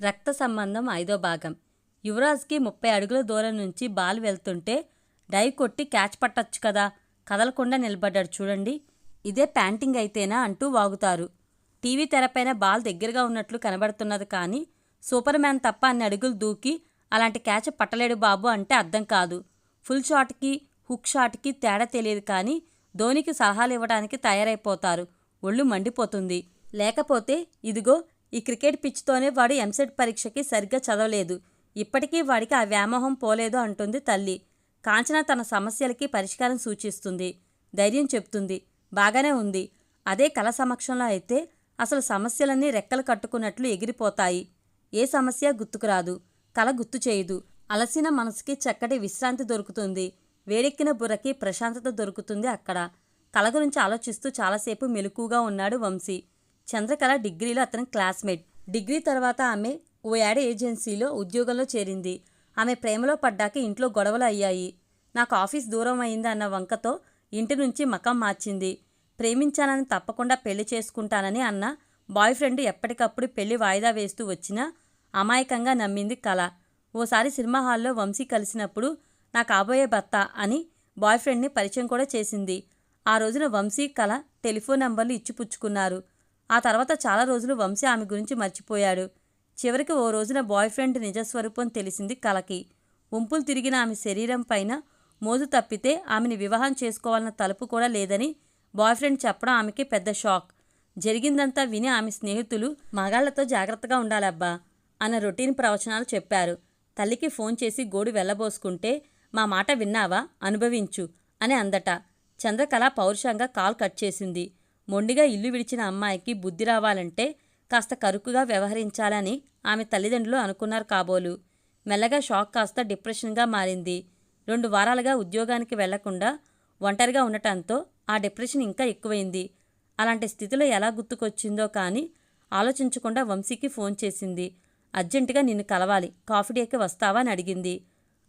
రక్త సంబంధం ఐదో భాగం. యువరాజ్కి ముప్పై అడుగుల దూరం నుంచి బాల్ వెళ్తుంటే డైవ్ కొట్టి క్యాచ్ పట్టొచ్చు కదా కదలకుండా నిలబడ్డాడు చూడండి. ఇదే ప్యాంటింగ్ అయితేనా అంటూ వాగుతారు. టీవీ తెరపైన బాల్ దగ్గరగా ఉన్నట్లు కనబడుతున్నది కానీ సూపర్ మ్యాన్ తప్ప అన్ని అడుగులు దూకి అలాంటి క్యాచ్ పట్టలేడు బాబు అంటే అర్థం కాదు. ఫుల్ షాట్కి హుక్ షాట్కి తేడా తెలియదు కానీ ధోనికి సలహాలు ఇవ్వడానికి తయారైపోతారు. ఒళ్ళు మండిపోతుంది. లేకపోతే ఇదిగో ఈ క్రికెట్ పిచ్తోనే వాడు ఎంసెట్ పరీక్షకి సరిగ్గా చదవలేదు. ఇప్పటికీ వాడికి ఆ వ్యామోహం పోలేదు అంటుంది తల్లి. కాంచన తన సమస్యలకి పరిష్కారం సూచిస్తుంది. ధైర్యం చెప్తుంది. బాగానే ఉంది. అదే కళ సమక్షంలో అయితే అసలు సమస్యలన్నీ రెక్కలు కట్టుకున్నట్లు ఎగిరిపోతాయి. ఏ సమస్య గుర్తుకురాదు. కళ గుర్తు చేయదు. అలసిన మనసుకి చక్కటి విశ్రాంతి దొరుకుతుంది. వేడెక్కిన బుర్రకి ప్రశాంతత దొరుకుతుంది అక్కడ. కళ గురించి ఆలోచిస్తూ చాలాసేపు మెలకుగా ఉన్నాడు వంశీ. చంద్రకళ డిగ్రీలో అతని క్లాస్మేట్. డిగ్రీ తర్వాత ఆమె ఓ యాడ్ ఏజెన్సీలో ఉద్యోగంలో చేరింది. ఆమె ప్రేమలో పడ్డాక ఇంట్లో గొడవలు అయ్యాయి. నాకు ఆఫీస్ దూరం అయింది అన్న వంకతో ఇంటి నుంచి మకం మార్చింది. ప్రేమించానని తప్పకుండా పెళ్ళి చేసుకుంటానని అన్న బాయ్ ఫ్రెండ్ ఎప్పటికప్పుడు పెళ్ళి వాయిదా వేస్తూ వచ్చినా అమాయకంగా నమ్మింది కళ. ఓసారి సినిమా హాల్లో వంశీ కలిసినప్పుడు నా కాబోయే భర్త అని బాయ్ ఫ్రెండ్ని పరిచయం కూడా చేసింది. ఆ రోజున వంశీ కళ టెలిఫోన్ నంబర్లు ఇచ్చిపుచ్చుకున్నారు. ఆ తర్వాత చాలా రోజులు వంశీ ఆమె గురించి మర్చిపోయాడు. చివరికి ఓ రోజున బాయ్ ఫ్రెండ్ నిజస్వరూపం తెలిసింది కలకి. ఉంపులు తిరిగిన ఆమె శరీరం పైన మోజు తప్పితే ఆమెని వివాహం చేసుకోవాలన్న తలుపు కూడా లేదని బాయ్ ఫ్రెండ్ చెప్పడం ఆమెకి పెద్ద షాక్. జరిగిందంతా విని ఆమె స్నేహితులు మగాళ్ళతో జాగ్రత్తగా ఉండాలబ్బా అన్న రొటీన్ ప్రవచనాలు చెప్పారు. తల్లికి ఫోన్ చేసి గోడు వెళ్ళబోసుకుంటే మా మాట విన్నావా? అనుభవించు అని అందట. చంద్రకళ పౌరుషంగా కాల్ కట్ చేసింది. మొండిగా ఇల్లు విడిచిన అమ్మాయికి బుద్ధి రావాలంటే కాస్త కరుకుగా వ్యవహరించాలని ఆమె తల్లిదండ్రులు అనుకున్నారు కాబోలు. మెల్లగా షాక్ కాస్త డిప్రెషన్గా మారింది. రెండు వారాలుగా ఉద్యోగానికి వెళ్ళకుండా ఒంటరిగా ఉండటంతో ఆ డిప్రెషన్ ఇంకా ఎక్కువైంది. అలాంటి స్థితిలో ఎలా గుర్తుకొచ్చిందో కానీ ఆలోచించకుండా వంశీకి ఫోన్ చేసింది. అర్జెంటుగా నిన్ను కలవాలి కాఫీ డేకి వస్తావా అని అడిగింది.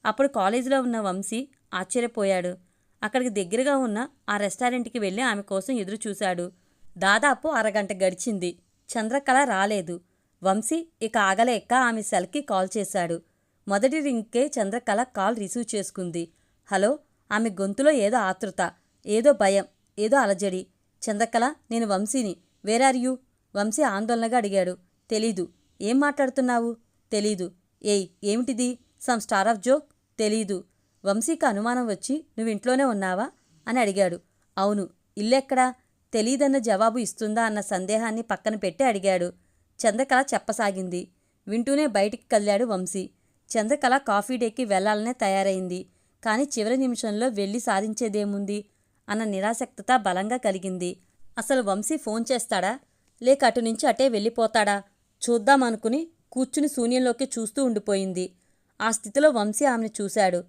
అప్పుడు కాలేజీలో ఉన్న వంశీ ఆశ్చర్యపోయాడు. అక్కడికి దగ్గరగా ఉన్న ఆ రెస్టారెంట్కి వెళ్ళి ఆమె కోసం ఎదురు చూశాడు. దాదాపు అరగంట గడిచింది. చంద్రకళ రాలేదు. వంశీ ఇక ఆగలేక ఆమె సెల్కి కాల్ చేశాడు. మొదటి రింగ్కే చంద్రకళ కాల్ రిసీవ్ చేసుకుంది. హలో ఆమె గొంతులో ఏదో ఆతృత ఏదో భయం ఏదో అలజడి. చంద్రకళ నేను వంశీని. వేరార్ యూ? వంశీ ఆందోళనగా అడిగాడు. తెలీదు. ఏం మాట్లాడుతున్నావు? తెలీదు. ఏయ్ ఏమిటిది? సమ్ స్టార్ ఆఫ్ జోక్? తెలీదు. వంశీకి అనుమానం వచ్చి నువ్వు ఇంట్లోనే ఉన్నావా? అని అడిగాడు. అవును. ఇల్లెక్కడా తెలీదన్న జవాబు ఇస్తుందా? అన్న సందేహాన్ని పక్కన పెట్టి అడిగాడు. చంద్రకళ చెప్పసాగింది. వింటూనే బయటికి కదిలాడు వంశీ. చంద్రకళ కాఫీ డేకి వెళ్ళాలనే తయారైంది. కానీ చివరి నిమిషంలో వెళ్ళి సాధించేదేముంది? అన్న నిరాసక్తత బలంగా కలిగింది. అసలు వంశీ ఫోన్ చేస్తాడా? లేక అటు నుంచి అటే వెళ్ళిపోతాడా? చూద్దామనుకుని కూర్చుని శూన్యంలోకి చూస్తూ ఉండిపోయింది. ఆ స్థితిలో వంశీ ఆమెను చూశాడు.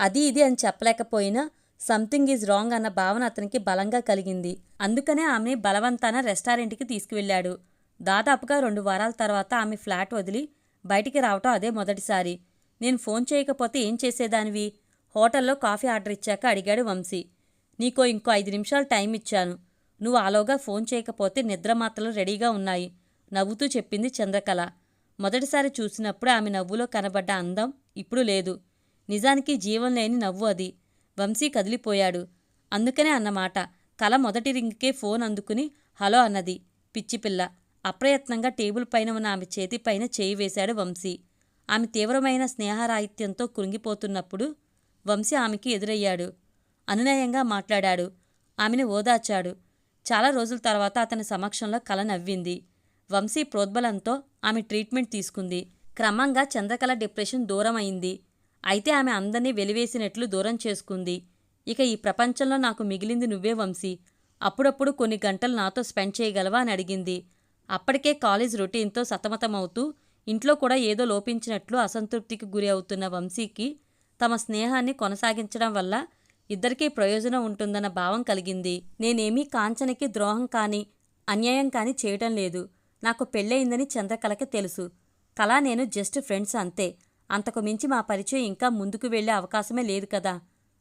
అది ఇది అని చెప్పలేకపోయినా సంథింగ్ ఈజ్ రాంగ్ అన్న భావన అతనికి బలంగా కలిగింది. అందుకనే ఆమెని బలవంతాన రెస్టారెంట్కి తీసుకువెళ్ళాడు. దాదాపుగా రెండు వారాల తర్వాత ఆమె ఫ్లాట్ వదిలి బయటికి రావటం అదే మొదటిసారి. నేను ఫోన్ చేయకపోతే ఏం చేసేదానివి? హోటల్లో కాఫీ ఆర్డర్ ఇచ్చాక అడిగాడు వంశీ. నీకో ఇంకో ఐదు నిమిషాలు టైం ఇచ్చాను. నువ్వు ఆలోగా ఫోన్ చేయకపోతే నిద్ర మాత్రలు రెడీగా ఉన్నాయి. నవ్వుతూ చెప్పింది చంద్రకళ. మొదటిసారి చూసినప్పుడు ఆమె నవ్వులో కనబడ్డ అందం ఇప్పుడు లేదు. నిజానికి జీవం లేని నవ్వు అది. వంశీ కదిలిపోయాడు. అందుకనే అన్నమాట. కల మొదటి రింగ్కే ఫోన్ అందుకుని హలో అన్నది. పిచ్చిపిల్ల అప్రయత్నంగా టేబుల్ పైన ఉన్న ఆమె చేతిపైన చేయి వేశాడు వంశీ. ఆమె తీవ్రమైన స్నేహరాహిత్యంతో కృంగిపోతున్నప్పుడు వంశీ ఆమెకి ఎదురయ్యాడు. అనునయంగా మాట్లాడాడు. ఆమెను ఓదార్చాడు. చాలా రోజుల తర్వాత అతని సమక్షంలో కల నవ్వింది. వంశీ ప్రోద్బలంతో ఆమె ట్రీట్మెంట్ తీసుకుంది. క్రమంగా చంద్రకళ డిప్రెషన్ దూరం అయింది అయితే ఆమె అందరినీ వెలివేసినట్లు దూరం చేసుకుంది. ఇక ఈ ప్రపంచంలో నాకు మిగిలింది నువ్వే వంశీ. అప్పుడప్పుడు కొన్ని గంటలు నాతో స్పెండ్ చేయగలవా అని అడిగింది. అప్పటికే కాలేజ్ రొటీన్తో సతమతమవుతూ ఇంట్లో కూడా ఏదో లోపించినట్లు అసంతృప్తికి గురి అవుతున్న వంశీకి తమ స్నేహాన్ని కొనసాగించడం వల్ల ఇద్దరికీ ప్రయోజనం ఉంటుందన్న భావం కలిగింది. నేనేమీ కాంచనకి ద్రోహం కాని అన్యాయం కాని చేయటం లేదు. నాకు పెళ్ళయిందని చంద్రకళకి తెలుసు. కళ నేను జస్ట్ ఫ్రెండ్స్ అంతే. అంతకు మించి మా పరిచయం ఇంకా ముందుకు వెళ్ళే అవకాశమే లేదు కదా.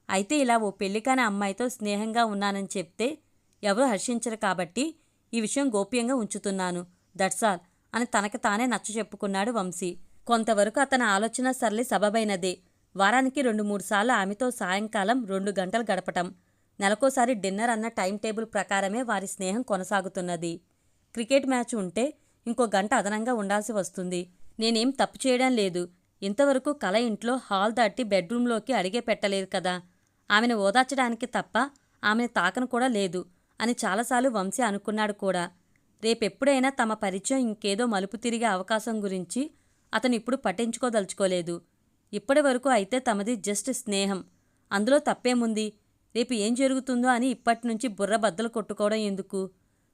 అయితే ఇలా ఓ పెళ్ళికాని అమ్మాయితో స్నేహంగా ఉన్నానని చెప్తే ఎవరూ హర్షించరు కాబట్టి ఈ విషయం గోప్యంగా ఉంచుతున్నాను. దట్సాల్ అని తనకు తానే నచ్చ చెప్పుకున్నాడు వంశీ. కొంతవరకు అతని ఆలోచన సరళి సబబైనదే. వారానికి రెండు మూడు సార్లు ఆమెతో సాయంకాలం రెండు గంటలు గడపటం. నెలకోసారి డిన్నర్ అన్న టైం టేబుల్ ప్రకారమే వారి స్నేహం కొనసాగుతున్నది. క్రికెట్ మ్యాచ్ ఉంటే ఇంకో గంట అదనంగా ఉండాల్సి వస్తుంది. నేనేం తప్పు చేయడం లేదు. ఇంతవరకు కల ఇంట్లో హాల్ దాటి బెడ్రూంలోకి అడిగే పెట్టలేదు కదా. ఆమెను ఓదార్చడానికి తప్ప ఆమెను తాకను కూడా లేదు అని చాలాసార్లు వంశీ అనుకున్నాడు కూడా. రేపెప్పుడైనా తమ పరిచయం ఇంకేదో మలుపు తిరిగే అవకాశం గురించి అతను ఇప్పుడు పట్టించుకోదలుచుకోలేదు. ఇప్పటి వరకు అయితే తమది జస్ట్ స్నేహం. అందులో తప్పేముంది? రేపు ఏం జరుగుతుందో అని ఇప్పటి నుంచి బుర్ర బద్దలు కొట్టుకోవడం ఎందుకు?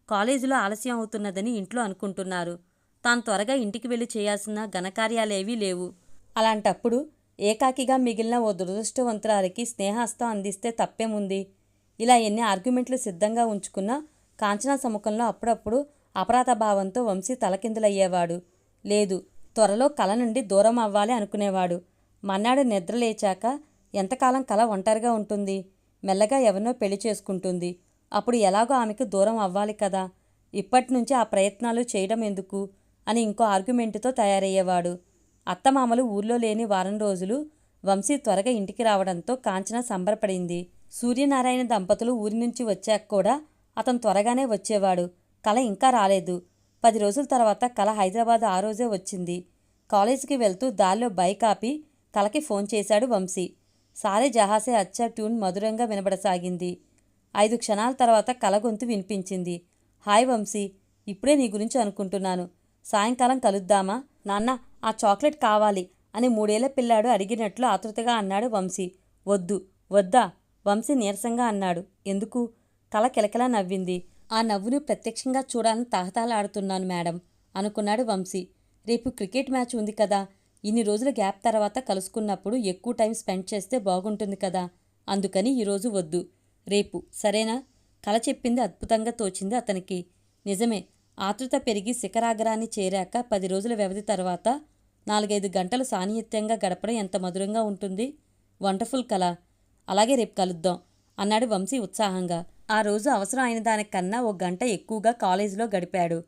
కాలేజీలో ఆలస్యం అవుతున్నదని ఇంట్లో అనుకుంటున్నారు. తాను త్వరగా ఇంటికి వెళ్ళి చేయాల్సిన ఘనకార్యాలేవీ లేవు. అలాంటప్పుడు ఏకాకిగా మిగిలిన ఓ దురదృష్టవంతురాలికి స్నేహాస్తం అందిస్తే తప్పేముంది? ఇలా ఎన్ని ఆర్గ్యుమెంట్లు సిద్ధంగా ఉంచుకున్నా కాంచనా సముఖంలో అప్పుడప్పుడు అపరాధ భావంతో వంశీ తలకిందులయ్యేవాడు. లేదు త్వరలో కల నుండి దూరం అవ్వాలి అనుకునేవాడు. మన్నాడు నిద్ర లేచాక ఎంతకాలం కల ఒంటరిగా ఉంటుంది? మెల్లగా ఎవరినో పెళ్ళి చేసుకుంటుంది. అప్పుడు ఎలాగో ఆమెకు దూరం అవ్వాలి కదా. ఇప్పటి నుంచి ఆ ప్రయత్నాలు చేయడం ఎందుకు అని ఇంకో ఆర్గ్యుమెంటుతో తయారయ్యేవాడు. అత్తమామలు ఊర్లో లేని వారం రోజులు వంశీ త్వరగా ఇంటికి రావడంతో కాంచన సంబరపడింది. సూర్యనారాయణ దంపతులు ఊరి నుంచి వచ్చాక కూడా అతను త్వరగానే వచ్చేవాడు. కల ఇంకా రాలేదు. పది రోజుల తర్వాత కల హైదరాబాద్ ఆ రోజే వచ్చింది. కాలేజీకి వెళ్తూ దారిలో బైక్ ఆపి కలకి ఫోన్ చేశాడు వంశీ. సారే జహాసే అచ్చా ట్యూన్ మధురంగా వినబడసాగింది. ఐదు క్షణాల తర్వాత కల గొంతు వినిపించింది. హాయ్ వంశీ ఇప్పుడే నీ గురించి అనుకుంటున్నాను. సాయంకాలం కలుద్దామా? నాన్న ఆ చాక్లెట్ కావాలి అని మూడేళ్ళ పిల్లాడు అడిగినట్లు ఆతృతగా అన్నాడు వంశీ. వద్దు వద్దా? వంశీ నీరసంగా అన్నాడు. ఎందుకు? కల కిలకిలా నవ్వింది. ఆ నవ్వును ప్రత్యక్షంగా చూడాలని తహతాలాడుతున్నాను మేడం అనుకున్నాడు వంశీ. రేపు క్రికెట్ మ్యాచ్ ఉంది కదా. ఇన్ని రోజుల గ్యాప్ తర్వాత కలుసుకున్నప్పుడు ఎక్కువ టైం స్పెండ్ చేస్తే బాగుంటుంది కదా. అందుకని ఈరోజు వద్దు. రేపు సరేనా? కల చెప్పింది అద్భుతంగా తోచింది అతనికి. నిజమే ఆతృత పెరిగి శిఖరాగ్రాన్ని చేరాక పది రోజుల వ్యవధి తర్వాత నాలుగైదు గంటలు సాన్నిహిత్యంగా గడపడం ఎంత మధురంగా ఉంటుంది. వండర్ఫుల్ కళ. అలాగే రేపు కలుద్దాం అన్నాడు వంశీ ఉత్సాహంగా. ఆ రోజు అవసరం అయిన దానికన్నా ఓ గంట ఎక్కువగా కాలేజీలో గడిపాడు.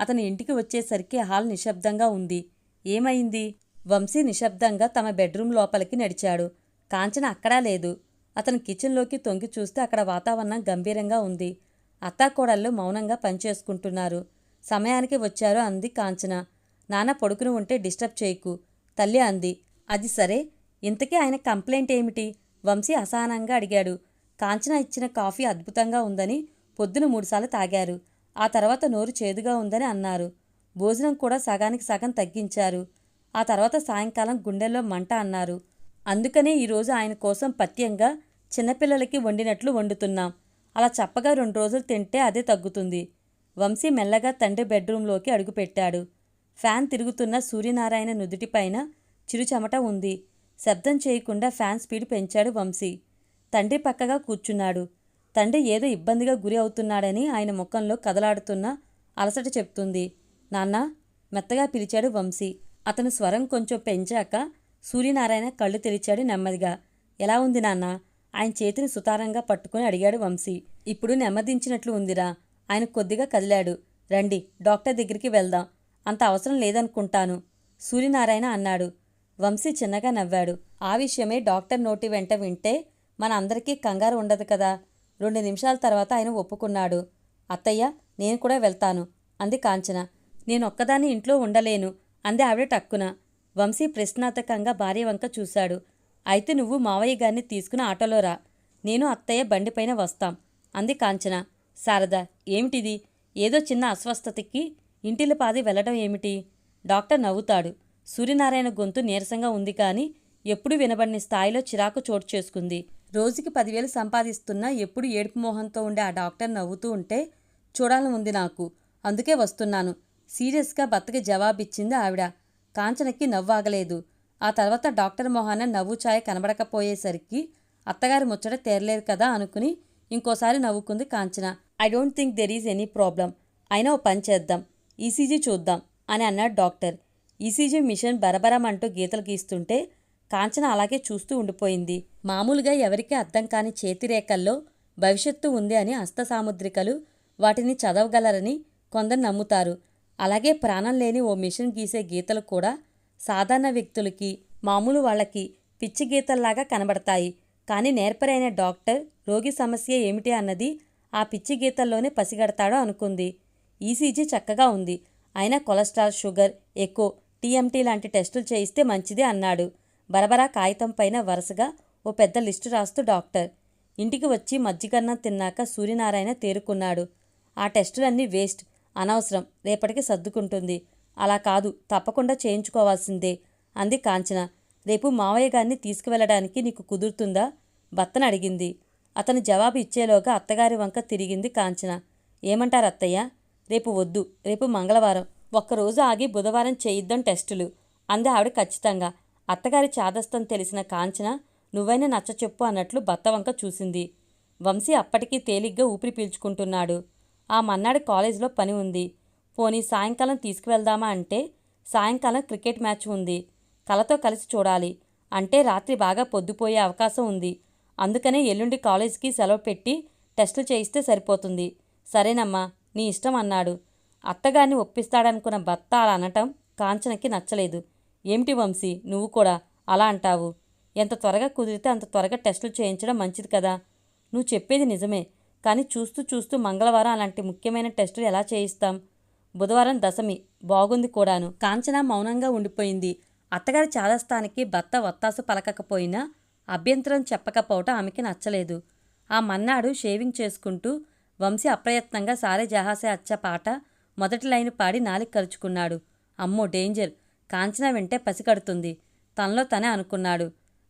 అతని ఇంటికి వచ్చేసరికి హాల్ నిశ్శబ్దంగా ఉంది. ఏమైంది? వంశీ నిశ్శబ్దంగా తమ బెడ్రూమ్ లోపలికి నడిచాడు. కాంచన అక్కడా లేదు. అతను కిచెన్లోకి తొంగి చూస్తే అక్కడ వాతావరణం గంభీరంగా ఉంది. అత్తాకోడళ్ళు మౌనంగా పనిచేసుకుంటున్నారు సమయానికి వచ్చారు అంది కాంచన. నాన్న పడుకుని ఉంటే డిస్టర్బ్ చేయకు. తల్లి అంది. అది సరే. ఇంతకీ ఆయన కంప్లైంట్ ఏమిటి? వంశీ అసహనంగా అడిగాడు. కాంచన ఇచ్చిన కాఫీ అద్భుతంగా ఉందని పొద్దున మూడుసార్లు తాగారు. ఆ తర్వాత నోరు చేదుగా ఉందని అన్నారు. భోజనం కూడా సగానికి సగం తగ్గించారు. ఆ తర్వాత సాయంకాలం గుండెల్లో మంట అన్నారు. అందుకనే ఈరోజు ఆయన కోసం పత్యంగా చిన్నపిల్లలకి వండినట్లు వండుతున్నాం. అలా చప్పగా రెండు రోజులు తింటే అదే తగ్గుతుంది. వంశీ మెల్లగా తండ్రి బెడ్రూంలోకి అడుగుపెట్టాడు. ఫ్యాన్ తిరుగుతున్న సూర్యనారాయణ నుదుటిపైన చిరుచమట ఉంది. శబ్దం చేయకుండా ఫ్యాన్ స్పీడ్ పెంచాడు వంశీ. తండ్రి పక్కగా కూర్చున్నాడు. తండ్రి ఏదో ఇబ్బందిగా గురి అవుతున్నాడని ఆయన ముఖంలో కదలాడుతున్న అలసట చెప్తుంది. నాన్న మెత్తగా పిలిచాడు వంశీ. అతను స్వరం కొంచెం పెంచాక సూర్యనారాయణ కళ్ళు తెరిచాడు నెమ్మదిగా. ఎలా ఉంది నాన్న? ఆయన చేతిని సుతారంగా పట్టుకుని అడిగాడు వంశీ. ఇప్పుడు నెమ్మదించినట్లు ఉందిరా. ఆయన కొద్దిగా కదిలాడు. రండి డాక్టర్ దగ్గరికి వెళ్దాం. అంత అవసరం లేదనుకుంటాను. సూర్యనారాయణ అన్నాడు. వంశీ చిన్నగా నవ్వాడు. ఆ విషయమే డాక్టర్ నోటి వెంట వింటే మన అందరికీ కంగారు ఉండదు కదా. రెండు నిమిషాల తర్వాత ఆయన ఒప్పుకున్నాడు. అత్తయ్య నేను కూడా వెళ్తాను అంది కాంచన. నేను ఒక్కదాన్ని ఇంట్లో ఉండలేను అంది ఆవిడ టక్కున. వంశీ ప్రశ్నార్థకంగా భార్య వంక చూశాడు. అయితే నువ్వు మావయ్య గారిని తీసుకుని ఆటోలో రా. నేను అత్తయ్య బండిపైన వస్తాం అంది కాంచన. శారద ఏమిటిది? ఏదో చిన్న అస్వస్థతకి ఇంటిల పాది వెళ్ళడం ఏమిటి? డాక్టర్ నవ్వుతాడు. సూర్యనారాయణ గొంతు నీరసంగా ఉంది కానీ ఎప్పుడు వినబడిన స్థాయిలో చిరాకు చోటు చేసుకుంది. రోజుకి పదివేలు సంపాదిస్తున్నా ఎప్పుడు ఏడుపు మోహంతో ఉండే ఆ డాక్టర్ నవ్వుతూ ఉంటే చూడాలని ఉంది నాకు. అందుకే వస్తున్నాను. సీరియస్గా భర్తకి జవాబిచ్చింది ఆవిడ. కాంచనకి నవ్వు ఆగలేదు ఆ తర్వాత డాక్టర్ మొహాన నవ్వు ఛాయ కనబడకపోయేసరికి అత్తగారి ముచ్చట తేరలేదు కదా అనుకుని ఇంకోసారి నవ్వుకుంది Kanchana. I don't think there is any problem. అయినా ఓ పని చేద్దాం. ఈసీజీ చూద్దాం అని అన్నాడు డాక్టర్. ఈసీజీ మిషన్ బరబరం అంటూ గీతలు గీస్తుంటే కాంచన అలాగే చూస్తూ ఉండిపోయింది. మామూలుగా ఎవరికీ అర్థం కాని చేతిరేఖల్లో భవిష్యత్తు ఉంది అని హస్తసాముద్రికలు వాటిని చదవగలరని కొందరు నమ్ముతారు. అలాగే ప్రాణం లేని ఓ మిషన్ గీసే గీతలు కూడా సాధారణ వ్యక్తులకి మామూలు వాళ్ళకి పిచ్చి గీతల్లాగా కనబడతాయి. కానీ నేర్పరైన డాక్టర్ రోగి సమస్య ఏమిటి అన్నది ఆ పిచ్చి గీతల్లోనే పసిగడతాడో అనుకుంది. ఈసీజీ చక్కగా ఉంది. అయినా కొలెస్ట్రాల్ షుగర్ ఎక్కువ టీఎంటీ లాంటి టెస్టులు చేయిస్తే మంచిది అన్నాడు. బరబరా కాగితం పైన వరుసగా ఓ పెద్ద లిస్టు రాస్తూ డాక్టర్. ఇంటికి వచ్చి మజ్జిగన్నం తిన్నాక సూర్యనారాయణ తేరుకున్నాడు. ఆ టెస్టులన్నీ వేస్ట్ అనవసరం రేపటికి సర్దుకుంటుంది. అలా కాదు తప్పకుండా చేయించుకోవాల్సిందే అంది కాంచన. రేపు మావయ్య గారిని తీసుకువెళ్ళడానికి నీకు కుదురుతుందా? భర్తను అడిగింది. అతను జవాబు ఇచ్చేలోగా అత్తగారి వంక తిరిగింది కాంచన. ఏమంటారు అత్తయ్య రేపు వద్దు రేపు మంగళవారం. ఒక్కరోజు ఆగి బుధవారం చేయిద్దాం టెస్టులు. అంది ఆవిడ ఖచ్చితంగా. అత్తగారి చాదస్తం తెలిసిన కాంచన నువ్వైనా నచ్చచెప్పు అన్నట్లు భర్తవంక చూసింది. వంశీ అప్పటికీ తేలిగ్గా ఊపిరి పీల్చుకుంటున్నాడు. ఆ మన్నాడు కాలేజీలో పని ఉంది. పోనీ సాయంకాలం తీసుకువెళ్దామా అంటే సాయంకాలం క్రికెట్ మ్యాచ్ ఉంది. కలతో కలిసి చూడాలి. అంటే రాత్రి బాగా పొద్దుపోయే అవకాశం ఉంది. అందుకనే ఎల్లుండి కాలేజీకి సెలవు పెట్టి టెస్టులు చేయిస్తే సరిపోతుంది. సరేనమ్మా. నీ ఇష్టం అన్నాడు. అత్తగారిని ఒప్పిస్తాడనుకున్న భర్త అలా అనటం కాంచనకి నచ్చలేదు. ఏమిటి వంశీ నువ్వు కూడా అలా అంటావు? ఎంత త్వరగా కుదిరితే అంత త్వరగా టెస్టులు చేయించడం మంచిది కదా. నువ్వు చెప్పేది నిజమే. కానీ చూస్తూ చూస్తూ మంగళవారం అలాంటి ముఖ్యమైన టెస్టులు ఎలా చేయిస్తాం? బుధవారం దశమి. బాగుంది కూడాను. కాంచన మౌనంగా ఉండిపోయింది. అత్తగారి చాదస్తానికి భర్త ఒత్తాసు పలకకపోయినా అభ్యంతరం చెప్పకపోవటం ఆమెకి నచ్చలేదు. ఆ మన్నాడు షేవింగ్ చేసుకుంటూ వంశీ అప్రయత్నంగా సారే జహాసే అచ్చ పాట మొదటి లైన్ పాడి నాలిక కరుచుకున్నాడు. అమ్మో డేంజర్! కాంచన వింటే పసికడుతుంది తనలో తనే అనుకున్నాడు.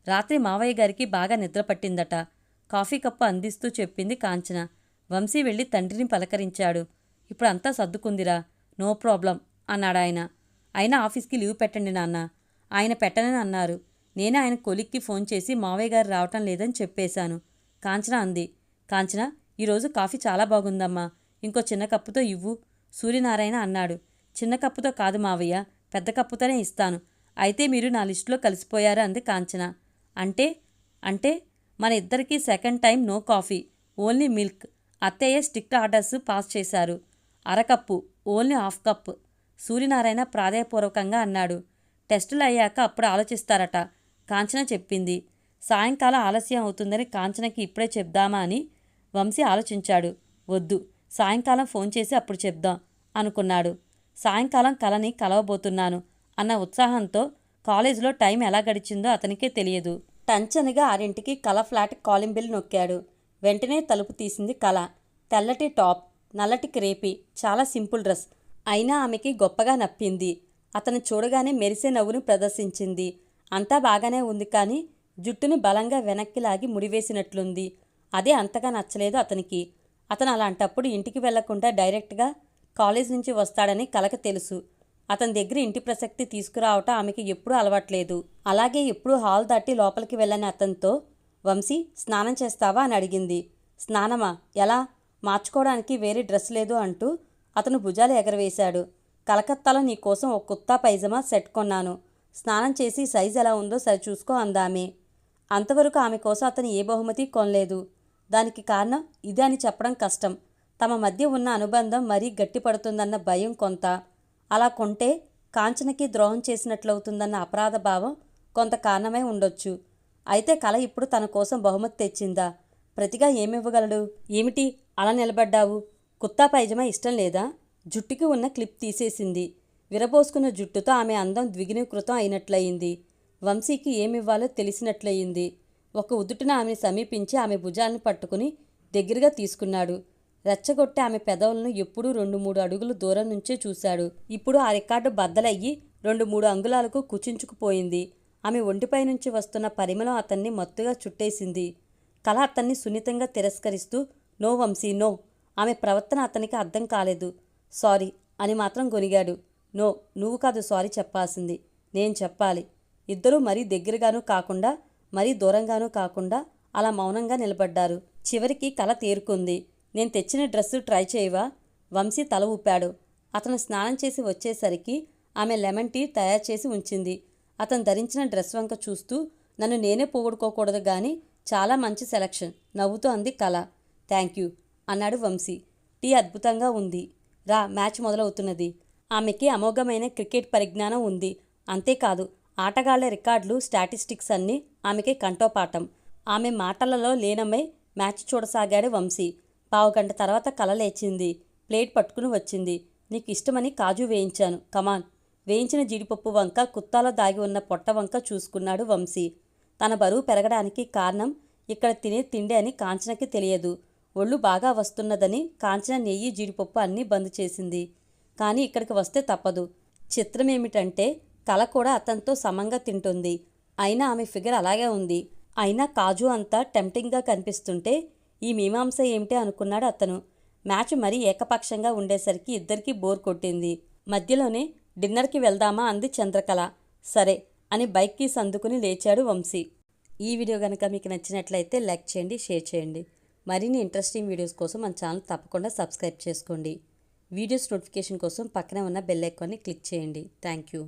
రాత్రి మావయ్య గారికి బాగా నిద్ర పట్టిందట. కాఫీ కప్పు అందిస్తూ చెప్పింది కాంచన. వంశీ వెళ్ళి తండ్రిని పలకరించాడు. ఇప్పుడు అంతా సర్దుకుందిరా. నో ప్రాబ్లం అన్నాడు ఆయన అయినా ఆఫీస్కి లీవ్ పెట్టండి నాన్న. ఆయన పెట్టనని అన్నారు. నేనే ఆయన కొలిక్కి ఫోన్ చేసి మావయ్య గారు రావటం లేదని చెప్పేశాను. కాంచన అంది. కాంచన ఈరోజు కాఫీ చాలా బాగుందమ్మా. ఇంకో చిన్న కప్పుతో ఇవ్వు. సూర్యనారాయణ అన్నాడు. చిన్న కప్పుతో కాదు మావయ్య పెద్ద కప్పుతోనే ఇస్తాను. అయితే మీరు నా లిస్టులో కలిసిపోయారు అంది కాంచన. అంటే? అంటే మన ఇద్దరికీ second time no coffee only milk. అత్తయ్య స్టిక్ట్ ఆర్డర్స్ పాస్ చేశారు. అరకప్పు ఓన్లీ హాఫ్ కప్. సూర్యనారాయణ ప్రాధాయపూర్వకంగా అన్నాడు. టెస్టులు అయ్యాక అప్పుడు ఆలోచిస్తారట. కాంచన చెప్పింది. సాయంకాలం ఆలస్యం అవుతుందని కాంచనకి ఇప్పుడే చెప్దామా అని వంశీ ఆలోచించాడు. వద్దు సాయంకాలం ఫోన్ చేసి అప్పుడు చెప్దాం అనుకున్నాడు. సాయంకాలం కలని కలవబోతున్నాను అన్న ఉత్సాహంతో కాలేజీలో టైం ఎలా గడిచిందో అతనికే తెలియదు. టంచనగా ఆరింటికి కళ ఫ్లాట్ కాలింగ్ బిల్ నొక్కాడు. వెంటనే తలుపు తీసింది కళ తెల్లటి టాప్ నల్లటి క్రేపి చాలా సింపుల్ డ్రెస్. అయినా ఆమెకి గొప్పగా నప్పింది. అతను చూడగానే మెరిసే నవ్వును ప్రదర్శించింది. అంతా బాగానే ఉంది కానీ జుట్టుని బలంగా వెనక్కి లాగి ముడివేసినట్లుంది. అదే అంతగా నచ్చలేదు అతనికి. అతను అలాంటప్పుడు ఇంటికి వెళ్ళకుండా డైరెక్ట్గా కాలేజ్ నుంచి వస్తాడని కలక తెలుసు. అతని దగ్గర ఇంటి ప్రసక్తి తీసుకురావటం ఆమెకి ఎప్పుడూ అలవాట్లేదు. అలాగే ఎప్పుడూ హాల్ దాటి లోపలికి వెళ్ళని అతనితో వంశీ స్నానం చేస్తావా? అని అడిగింది. స్నానమా? ఎలా? మార్చుకోవడానికి వేరే డ్రెస్ లేదు అంటూ అతను భుజాలు ఎగరవేశాడు. కలకత్తాలో నీకోసం ఒక కుత్తా పైజమా సెట్ కొన్నాను. స్నానం చేసి సైజ్ ఎలా ఉందో సరి చూసుకో అందామే. అంతవరకు ఆమె కోసం అతను ఏ బహుమతి కొనలేదు. దానికి కారణం ఇదే అని చెప్పడం కష్టం. తమ మధ్య ఉన్న అనుబంధం మరీ గట్టిపడుతుందన్న భయం కొంత. అలా కొంటే కాంచనకి ద్రోహం చేసినట్లవుతుందన్న అపరాధ భావం కొంత కారణమై ఉండొచ్చు. అయితే కళ ఇప్పుడు తన కోసం బహుమతి తెచ్చిందా? ప్రతిగా ఏమివ్వగలడు? ఏమిటి అలా నిలబడ్డావు? కుత్తా పైజమా ఇష్టం లేదా? జుట్టుకి ఉన్న క్లిప్ తీసేసింది. విరబోసుకున్న జుట్టుతో ఆమె అందం ద్విగుణీకృతం అయినట్లయింది. వంశీకి ఏమివ్వాలో తెలిసినట్లయింది. ఒక ఉదుటిన ఆమెను సమీపించి ఆమె భుజాలను పట్టుకుని దగ్గరగా తీసుకున్నాడు. రెచ్చగొట్టి ఆమె పెదవులను ఎప్పుడూ రెండు మూడు అడుగులు దూరం నుంచే చూశాడు. ఇప్పుడు ఆ రికార్డు బద్దలయ్యి రెండు మూడు అంగుళాలకు కుచించుకుపోయింది. ఆమె ఒంటిపై నుంచి వస్తున్న పరిమళం అతన్ని మత్తుగా చుట్టేసింది. కళ అతన్ని సున్నితంగా తిరస్కరిస్తూ నో వంశీ నో. ఆమె ప్రవర్తన అతనికి అర్థం కాలేదు. సారీ అని మాత్రం గొనిగాడు. నో నువ్వు కాదు సారీ చెప్పాల్సింది. నేను చెప్పాలి. ఇద్దరూ మరీ దగ్గరగానూ కాకుండా మరీ దూరంగానూ కాకుండా అలా మౌనంగా నిలబడ్డారు. చివరికి కల తీరుకుంది. నేను తెచ్చిన డ్రెస్సు ట్రై చేయవా? వంశీ తల ఊపాడు. అతను స్నానం చేసి వచ్చేసరికి ఆమె లెమన్ టీ తయారు చేసి ఉంచింది. అతను ధరించిన డ్రెస్ వంక చూస్తూ నన్ను నేనే పోగొడుకోకూడదు గాని చాలా మంచి సెలక్షన్. నవ్వుతూ అంది కళ థ్యాంక్ యూ అన్నాడు వంశీ. టీ అద్భుతంగా ఉంది. రా మ్యాచ్ మొదలవుతున్నది. ఆమెకి అమోఘమైన క్రికెట్ పరిజ్ఞానం ఉంది. అంతేకాదు ఆటగాళ్ళ రికార్డులు స్టాటిస్టిక్స్ అన్నీ ఆమెకి కంఠోపాఠం. ఆమె మాటలలో లీనమై మ్యాచ్ చూడసాగాడు వంశీ. పావుగంట తర్వాత కల లేచింది. ప్లేట్ పట్టుకుని వచ్చింది. నీకు ఇష్టమని కాజు వేయించాను. కమాన్. వేయించిన జీడిపప్పు వంక కుత్తాలో దాగి ఉన్న పొట్ట వంక చూసుకున్నాడు వంశీ. తన బరువు పెరగడానికి కారణం ఇక్కడ తినే తిండి అని కాంచనకి తెలియదు. ఒళ్ళు బాగా వస్తున్నదని కాంచన నెయ్యి జీడిపప్పు అన్నీ బంద్ చేసింది. కానీ ఇక్కడికి వస్తే తప్పదు. చిత్రం ఏమిటంటే తల కూడా అతనితో సమంగా తింటుంది. అయినా ఆమె ఫిగర్ అలాగే ఉంది. అయినా కాజు అంతా టెంప్టింగ్గా కనిపిస్తుంటే ఈ మీమాంస ఏమిటి అనుకున్నాడు అతను. మ్యాచ్ మరీ ఏకపక్షంగా ఉండేసరికి ఇద్దరికీ బోర్ కొట్టింది. మధ్యలోనే డిన్నర్కి వెళ్దామా అంది చంద్రకళ. సరే అని బైక్ కీస్ అందుకుని లేచాడు వంశీ. ఈ వీడియో కనుక మీకు నచ్చినట్లయితే లైక్ చేయండి షేర్ చేయండి. మరిన్ని ఇంట్రెస్టింగ్ వీడియోస్ కోసం మన ఛానల్ తప్పకుండా సబ్స్క్రైబ్ చేసుకోండి. వీడియోస్ నోటిఫికేషన్ కోసం పక్కనే ఉన్న బెల్ ఐకాన్ని క్లిక్ చేయండి. Thank you